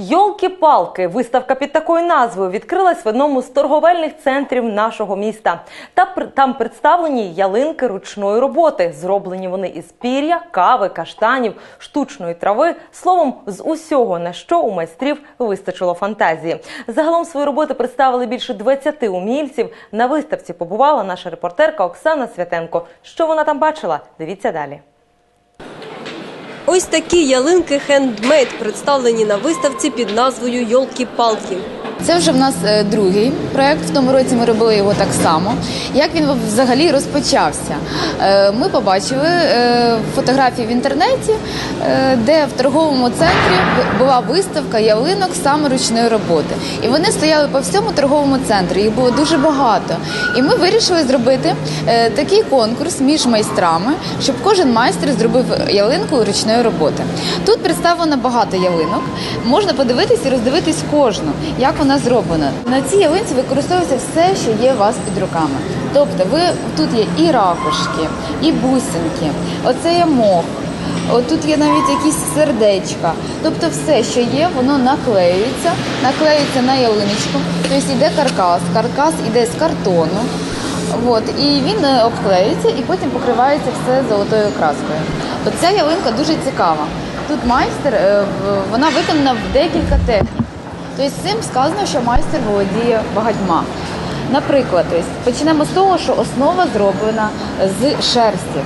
Йолки-палки, виставка під такою назвою відкрилась в одному з торговельних центрів нашого міста. Та там представлені ялинки ручної роботи. Зроблені вони із пір'я, кави, каштанів, штучної трави. Словом, з усього на що у майстрів вистачило фантазії. Загалом свої роботи представили більше 20 умільців. На виставці побувала наша репортерка Оксана Святенко. Що вона там бачила? Дивіться далі. Ось такі ялинки хендмейд представлені на виставці під назвою Йолки-палки. Це вже в нас е, другий проект. В тому році ми робили його так само. Як він взагалі розпочався? Е, Ми побачили е, фотографії в інтернеті, де в торговому центрі була виставка ялинок саме ручної роботи. І вони стояли по всьому торговому центрі. Їх було дуже багато. І ми вирішили зробити такий конкурс між майстрами, щоб кожен майстер зробив ялинку ручної роботи. Тут представлено багато ялинок. Можна подивитись і роздивитись кожну, як вона зроблена. На цій ялинці використовується все, що є у вас під руками. Тобто, ви тут є і ракушки, і бусинки, оце є мох. Тут є навіть якісь сердечка. Тобто все, що є, воно наклеюється, наклеюється на ялиночку. Тобто йде каркас, каркас іде з картону. От, і він е, обклеюється і потім покривається все золотою краскою. От ця ялинка дуже цікава. Тут майстер, е, вона виконана в декілька технік. Тобто цим сказано, що майстер володіє багатьма. Наприклад, тобто, почнемо з того, що основа зроблена з шерсті.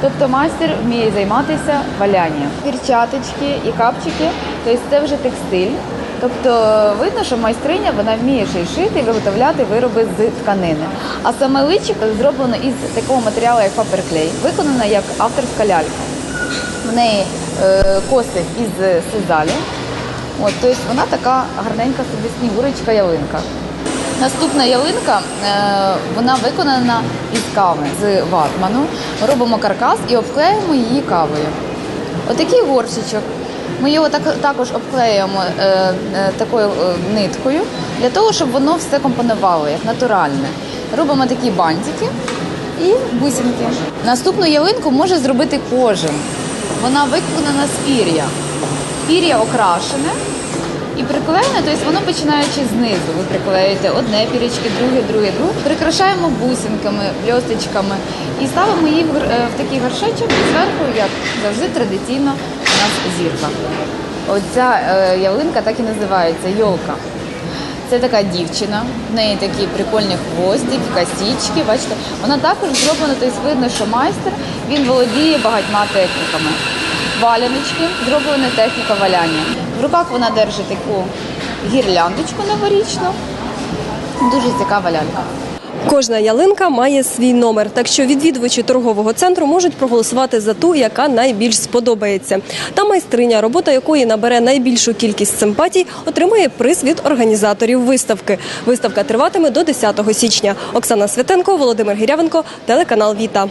Тобто майстер вміє займатися валянням. Перчаточки і капчики, тобто це вже текстиль. Тобто видно, що майстриня вона вміє ще й шити і виготовляти вироби з тканини. А саме личико зроблено із такого матеріалу, як паперклей, виконана як авторська лялька. В неї е, коси із сизалі. От, тобто вона така гарненька собі снігурочка ялинка. Наступна ялинка, е, вона виконана із кави з ватману. Ми робимо каркас і обклеїмо її кавою. Отакий горщичок. Ми його так, також обклеюємо е, е, такою е, ниткою для того, щоб воно все компонувало як натуральне. Робимо такі бантики і бусинки. Наступну ялинку може зробити кожен. Вона виконана з пір'я. Пір'я окрашене і приклеєне, тобто воно починаючи знизу. Ви приклеїте одне пірячки, друге, друге, друге. Прикрашаємо бусинками, бльосточками і ставимо її в, е, такий горшечок зверху, як завжди, традиційно у нас зірка. Оця е, ялинка так і називається йолка. Це така дівчина, в неї такі прикольні хвостики, косічки. Бачите, вона також зроблена, тобто видно, що майстер він володіє багатьма техніками. Валяночки, зроблена техніка валяння. В руках вона держить таку гірляндочку новорічну. Дуже цікава лялька. Кожна ялинка має свій номер, так що відвідувачі торгового центру можуть проголосувати за ту, яка найбільш сподобається. Та майстриня, робота якої набере найбільшу кількість симпатій, отримує приз від організаторів виставки. Виставка триватиме до 10 січня. Оксана Святенко, Володимир Гірявенко, телеканал Віта.